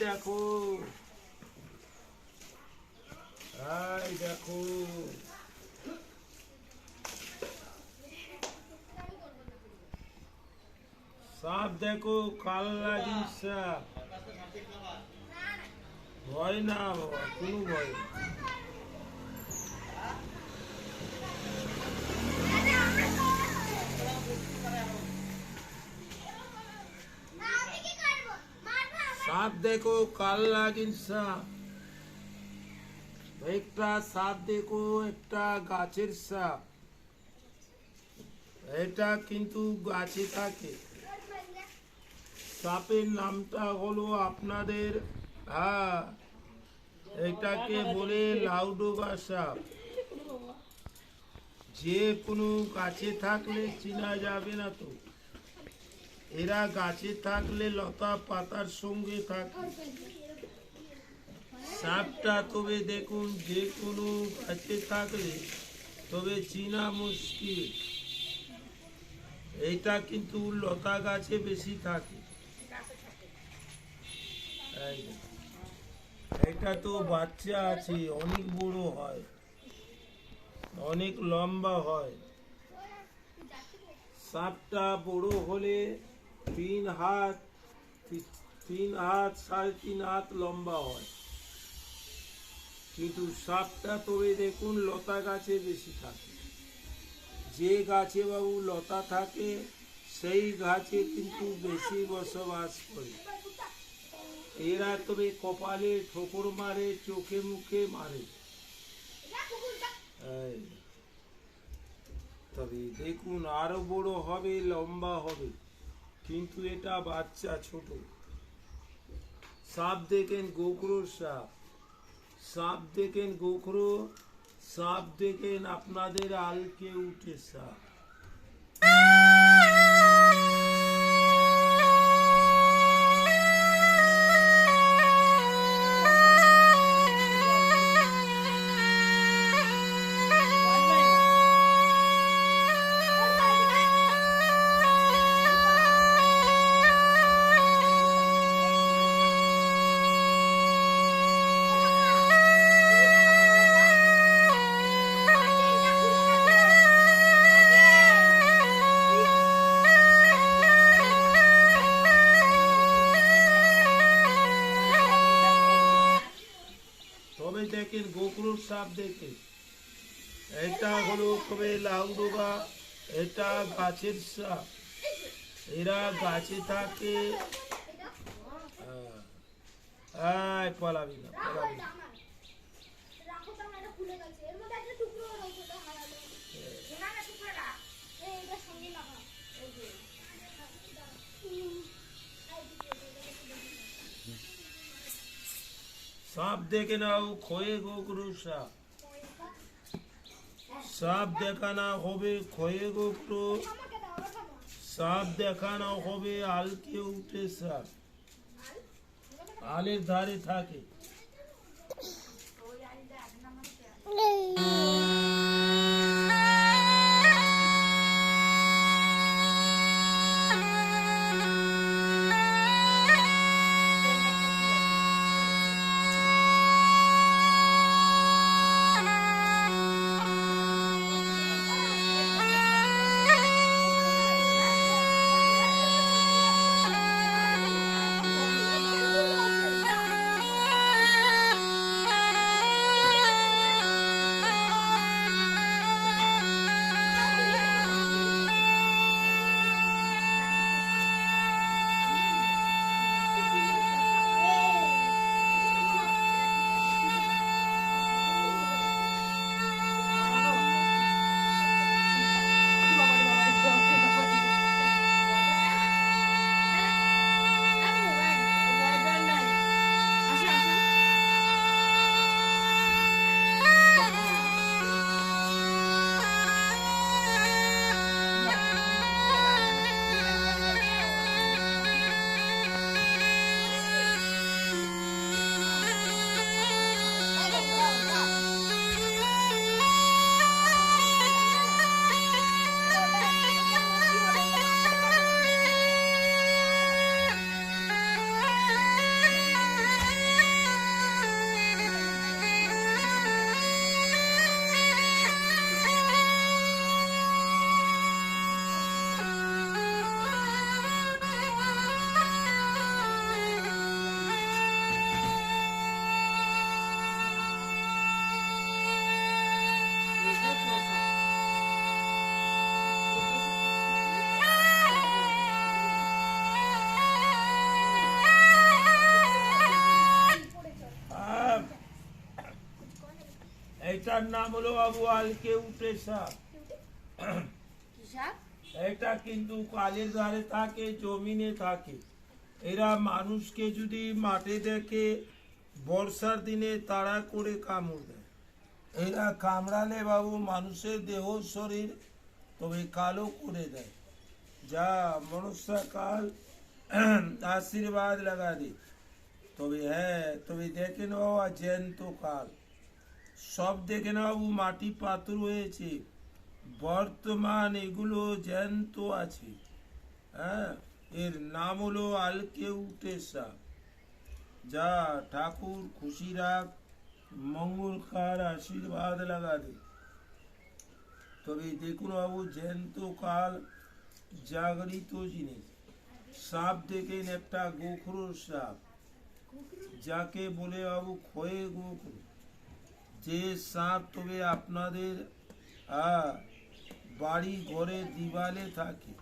দেখো। আই দেখো। সাপ দেখো কাল্লা জিনিসটা ভয় না বাবা কোনো ভয় দেখো কাল্লা সাপ একটা সাপ দেখো একটা গাছের সাপ এটা কিন্তু গাছে থাকে সাপের নামটা হলো আপনাদের হ্যাঁ এটাকে বলে লাউডোগা সাপ যে কোনো গাছে থাকলে চেনা যাবে না তো এরা গাছে থাকলে লতা পাতার সঙ্গে থাকে। সাপটা তবে দেখুন, যে কোনো গাছে থাকলে তবে চেনা মুশকিল। এইটা কিন্তু লতা গাছে বেশি থাকে। এটা তো বাচ্চা আছে, অনেক বড় হয়, অনেক লম্বা হয়। সাপটা বড় হলে তিন হাত তিন হাত, সাড়ে তিন হাত লম্বা হয়। কিন্তু সাপটা তবে দেখুন লতা গাছে বেশি থাকে। যে গাছে বাবু লতা থাকে, সেই গাছে কিন্তু বেশি বসবাস করে। এরা তবে কপালে ঠোকর মারে, চোখে মুখে মারে। তবে দেখুন আরও বড় হবে, লম্বা হবে। কিন্তু এটা বাচ্চা ছোট। সাপ দেখেন গোখরো সাপ। সাপ দেখেন গোখরো সাপ দেখেন আপনাদের আলকে উঠে সাপ। তবে দেখেন? গোকুল সাপ দেখে। এটা হলো খুবই লাউ ডোবা? এটা গাছের সাপ। এরা গাছে থাকে। না, পলাবি না। পালাবি সাপ দেখে নাও খয়ে গোকরু সাপ। সাপ দেখানা হবে খয়ে গোকরু সাপ দেখানো হবে, আলকে উঠে সাপ। আলের ধারে থাকে। নাম হলো বাবু এটা কিন্তু কালের ধারে থাকে, জমিনে থাকে। এরা মানুষকে যদি মাঠে দেখে, বর্ষার দিনে তাড়া করে কামড় দেয়। এরা কামড়ালে বাবু মানুষের দেহ শরীর তবে কালো করে দেয়। যা মনুষ্যকাল আশীর্বাদ লাগা দে তবে হ্যাঁ তবে দেখে নাও জ্যান্ত কাল। সব দেখে নাও মাটি পাথর হয়েছে। বর্তমান এগুলো জ্যান্ত আছে। হ্যাঁ এর নাম হলো আলকে উটেসা যা ঠাকুর খুশি রাখ মঙ্গল কার আশীর্বাদ লাগা দে। তবে দেখুন বাবু, জ্যান্ত কাল, জাগরিত জিনিস। সাপ দেখেন একটা গোখরোর সাপ, যাকে বলে বাবু ক্ষয়ে গোখরো। যে সাপ তবে আপনাদের বাড়ি ঘরে দিবালে থাকে,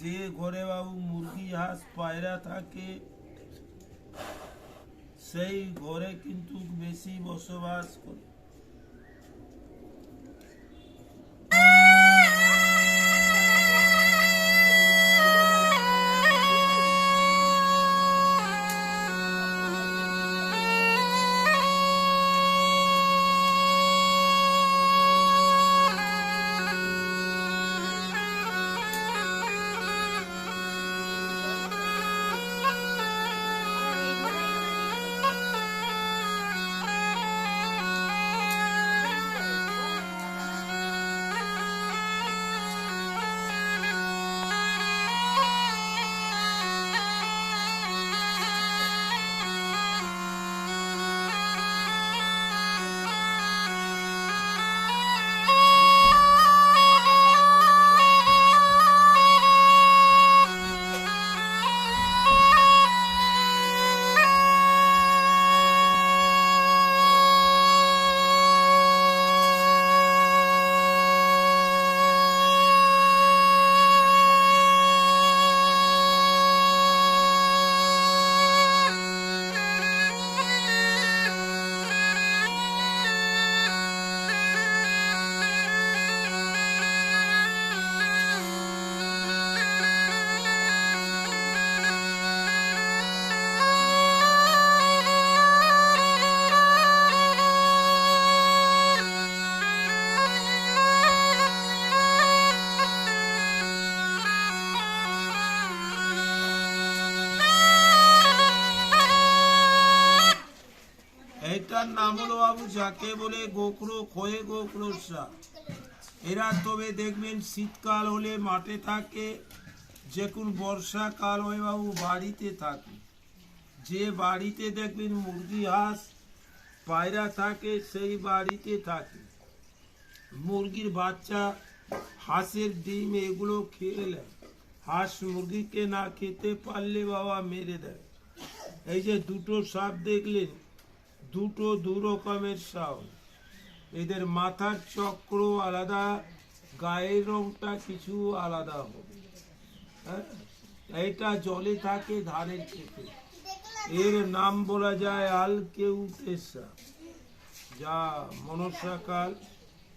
যে ঘরে বাবু মুরগি, হাঁস, পায়রা থাকে, সেই ঘরে কিন্তু বেশি বসবাস করে। যাকে বলে গোখরো, খয়ে গোখরো সাপ এরা তবে দেখবেন শীতকাল হলে মাঠে থাকে, যে কোন বর্ষাকাল হয় বাবু বাড়িতে থাকে। যে বাড়িতে দেখবেন মুরগি, হাঁস, পায়রা থাকে, সেই বাড়িতে থাকে। মুরগির বাচ্চা হাঁসের ডিম এগুলো খেয়ে নেয়। হাঁস মুরগিকে না খেতে পারলে বাবা মেরে দেয়। এই যে দুটো সাপ দেখলেন দুটো দু রকমের সাপ এদের মাথার চক্র আলাদা, গায়ের রংটা কিছু আলাদা হবে। হ্যাঁ? এটা জলে থাকে ধানের খেতে এর নাম বলা যায় আল কেউ সাপ যা মনসাকাল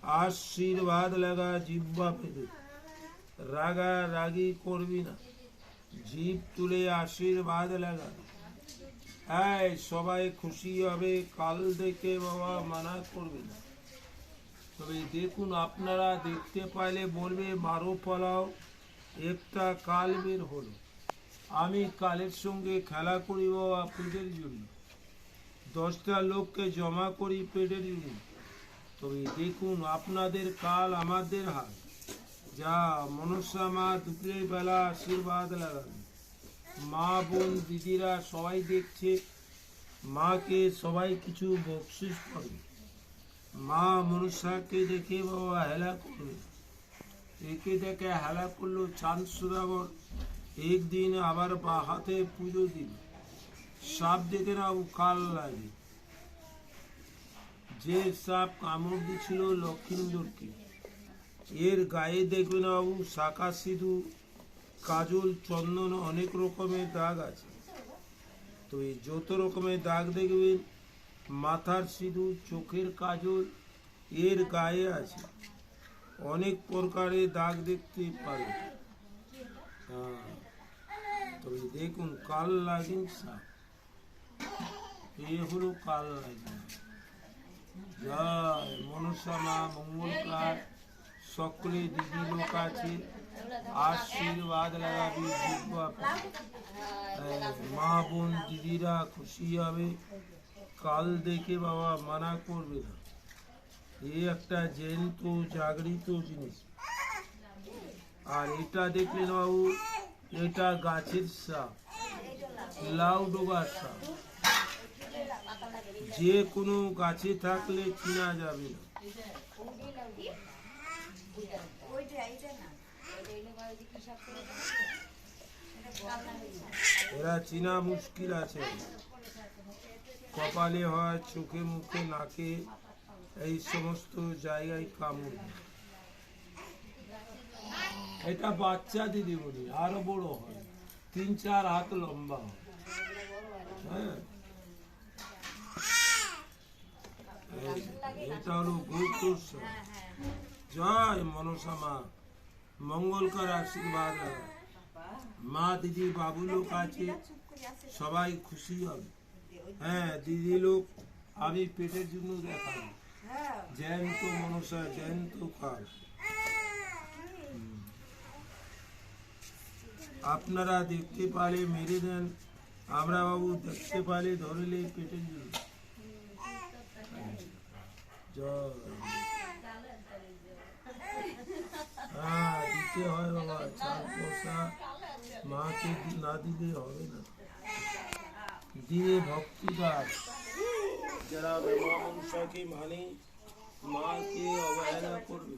আশীর্বাদ লাগা জিব্বা পেতে। রাগা রাগি করবি না। জিভ তুলে আশীর্বাদ লাগা হ্যাঁ সবাই খুশি হবে, কাল দেখে বাবা মানা করবে না। তবে দেখুন, আপনারা দেখতে পাইলে বলবে, মারো পালাও, একটা কাল বের হলো। আমি কালের সঙ্গে খেলা করি বাবা পেটের জন্য। দশটা লোককে জমা করি পেটের জন্য। তবে দেখুন, আপনাদের কাল আমাদের হাল যা মনসা মা দুপুরের বেলা আশীর্বাদ লাগাবে। মা, বোন, দিদিরা সবাই দেখছে। মাকে সবাই কিছু বকশিস করে। মা মনুষ্যাকে দেখে বাবা হেলা করবে। একে দেখে হেলা করল চাঁদ সুদাগর একদিন আবার বা হাতে পুজো দিল সাপ দেখে না ও কাল লাগে। যে সাপ কামড় দিছিল লক্ষিন্দরকে, এর গায়ে দেখবে না বাবু শাখা সিঁদুর। কাজল চন্দন অনেক রকমের দাগ আছে। তো এই যত রকমের দাগ দেখবেন মাথার সিঁদুর চোখের কাজল এর গায়ে আছে। অনেক প্রকারের দাগ দেখতে পারে হ্যাঁ, তবে দেখুন কাল লাগিন সাপ এ হলো কাল লাগিন। জয় মনসা মা মঙ্গলকার সকলে দিদি লোক আছে। আশীর্বাদ লাগাবি জিহ্বা হ্যাঁ, মা বোন দিদিরা খুশি হবে কাল দেখে বাবা মানা করবে না এ একটা জ্যান্ত জাগরিত জিনিস আর এটা দেখলেন বাবু এটা গাছের সাপ লাউ ডোবার সাপ যে কোনো গাছে থাকলে চিনা যাবে না এরা চিনা মুশকিল আছে। কপালে হয় চোখে মুখে নাকে, এই সমস্ত জায়গায় কামড়। এটা বাচ্চা দিদি বলি, আরও বড় হয়। তিন চার হাত লম্বা হয়। হ্যাঁ। এটা হলো গুরুত্বর জয় মনসা মা। মঙ্গলকর আশীর্বাদ। মা, দিদি, বাবু লোক আছে, সবাই খুশি হবে। হ্যাঁ দিদি লোক, আমি পেটের জন্য দেখাবো জ্যান্ত মনসা, জ্যান্ত কাল। আপনারা দেখতে পারে মেরে দেন আমরা বাবু দেখতে পারে ধরলে পেটের জন্য। জয় হ্যাঁ দিতে হয় বাবা চার পয়সা মাকে না দিলে হবে না। দিয়ে ভক্তিদার যারা মা মানে মাকে অবহেলা করবে।